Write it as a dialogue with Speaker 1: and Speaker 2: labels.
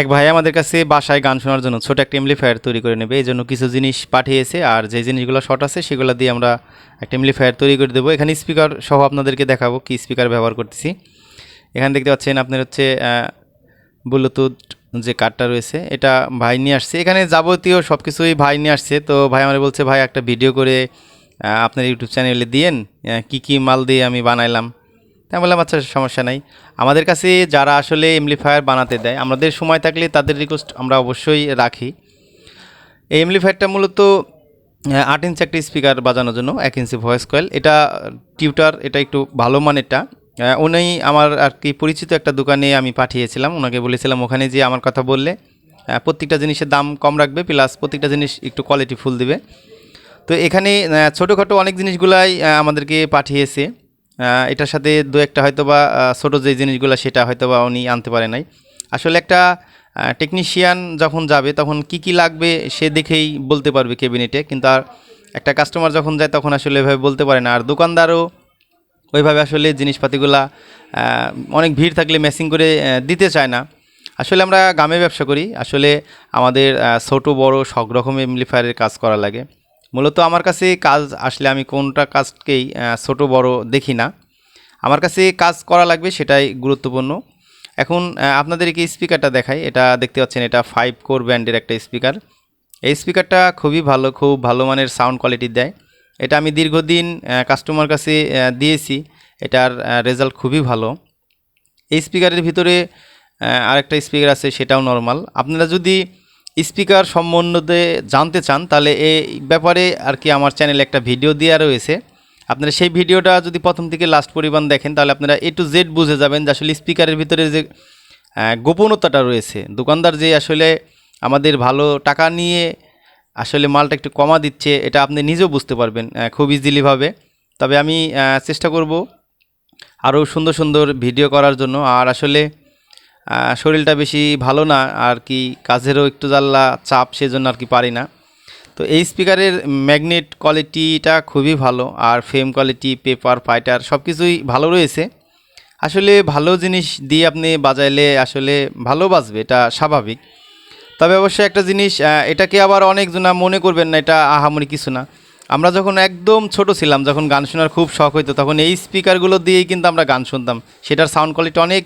Speaker 1: এক ভাই আমাদের কাছে বাসায় গান শোনার জন্য ছোট একটা এমপ্লিফায়ার তৈরি করে নেবে। এই জন্য কিছু জিনিস পাঠিয়েছে আর যে জিনিসগুলো শর্ট আছে সেগুলো দিয়ে আমরা একটা এমপ্লিফায়ার তৈরি করে দেবো। এখানে স্পিকার সহ আপনাদেরকে দেখাবো কি স্পিকার ব্যবহার করতেছি। এখানে দেখতে পাচ্ছেন আপনার হচ্ছে ব্লুটুথ যে কার্ডটা রয়েছে, এটা ভাই নিয়ে আসছে। এখানে যাবতীয় সব কিছুই ভাই নিয়ে আসছে। তো ভাই আমার বলছে, ভাই, একটা ভিডিও করে আপনার ইউটিউব চ্যানেলে দিয়েন কি কি মাল দিয়ে আমি বানাইলাম। তাই বললাম আচ্ছা সমস্যা নাই। আমাদের কাছে যারা আসলে এমপ্লিফায়ার বানাতে দেয়, আমাদের সময় থাকলে তাদের রিকোয়েস্ট আমরা অবশ্যই রাখি। এই এমপ্লিফায়ারটা মূলত আট ইঞ্চি একটা স্পিকার বাজানোর জন্য, এক ইঞ্চি ভয়েস কয়েল এটা টিউটার এটা একটু ভালো মানেরটা। উনি আমার আর কি পরিচিত একটা দোকানে আমি পাঠিয়েছিলাম। ওনাকে বলেছিলাম, ওখানে যে আমার কথা বললে প্রত্যেকটা জিনিসের দাম কম রাখবে প্লাস প্রত্যেকটা জিনিস একটু কোয়ালিটি ফুল দিবে। তো এখানে ছোটোখাটো অনেক জিনিসগুলাই আমাদেরকে পাঠিয়েছে। এটার সাথে দু একটা হয়তো বা ছোটো যে জিনিসগুলো সেটা হয়তো বা উনি আনতে পারে নাই। আসলে একটা টেকনিশিয়ান যখন যাবে, তখন কি কি লাগবে সে দেখেই বলতে পারবে ক্যাবিনেটে। কিন্তু আর একটা কাস্টমার যখন যায়, তখন আসলে এভাবে বলতে পারে না। আর দোকানদারও ওইভাবে আসলে জিনিসপাতিগুলা অনেক ভিড় থাকলে ম্যাচিং করে দিতে চায় না। আসলে আমরা গ্রামে ব্যবসা করি। আসলে আমাদের ছোট, বড় সব রকম এমপ্লিফায়ারের কাজ করা লাগে। মূলত আমার কাছে কাজ আসলে আমি কোনটা কাজকেই ছোট, বড় দেখি না। আমার কাছে কাজ করা লাগবে সেটাই গুরুত্বপূর্ণ। এখন আপনাদেরকে স্পিকারটা দেখাই। এটা দেখতে পাচ্ছেন, এটা ফাইভ কোর ব্র্যান্ডের একটা স্পিকার। এই স্পিকারটা খুবই ভালো, খুব ভালো মানের সাউন্ড কোয়ালিটি দেয়। এটা আমি দীর্ঘদিন কাস্টমার কাছে দিয়েছি। এটার রেজাল্ট খুবই ভালো। এই স্পিকারের ভিতরে আরেকটা স্পিকার আছে, সেটাও নর্মাল আপনারা যদি স্পিকার সম্বন্ধে জানতে চান, তাহলে এই ব্যাপারে আর কি আমার চ্যানেলে একটা ভিডিও দেওয়া রয়েছে। আপনারা সেই ভিডিওটা যদি প্রথম থেকে লাস্ট পরিমাণ দেখেন, তাহলে আপনারা এ টু জেড বুঝে যাবেন যে আসলে স্পিকারের ভিতরে যে গোপনতাটা রয়েছে। দোকানদার যে আসলে আমাদের ভালো টাকা নিয়ে আসলে মালটা একটু কমা দিচ্ছে, এটা আপনি নিজেও বুঝতে পারবেন খুব ইজিলিভাবে তবে আমি চেষ্টা করব আরও সুন্দর সুন্দর ভিডিও করার জন্য। আর আসলে শরীরটা বেশি ভালো না, আর কি কাজেরও একটু জ্বালা, চাপ, সেজন্য আর কি পারি না। তো এই স্পিকারের ম্যাগনেট কোয়ালিটিটা খুবই ভালো, আর ফ্রেম কোয়ালিটি, পেপার, ফাইটার সব কিছুই ভালো রয়েছে। আসলে ভালো জিনিস দিয়ে আপনি বাজাইলে আসলে ভালো বাজবে, এটা স্বাভাবিক। তবে অবশ্যই একটা জিনিস এটাকে আবার অনেকজনা মনে করবেন না, এটা আহামরি কিছু না। আমরা যখন একদম ছোট ছিলাম, যখন গান শোনার খুব শখ হইতো, তখন এই স্পিকারগুলো দিয়েই কিন্তু আমরা গান শুনতাম। সেটার সাউন্ড কোয়ালিটি অনেক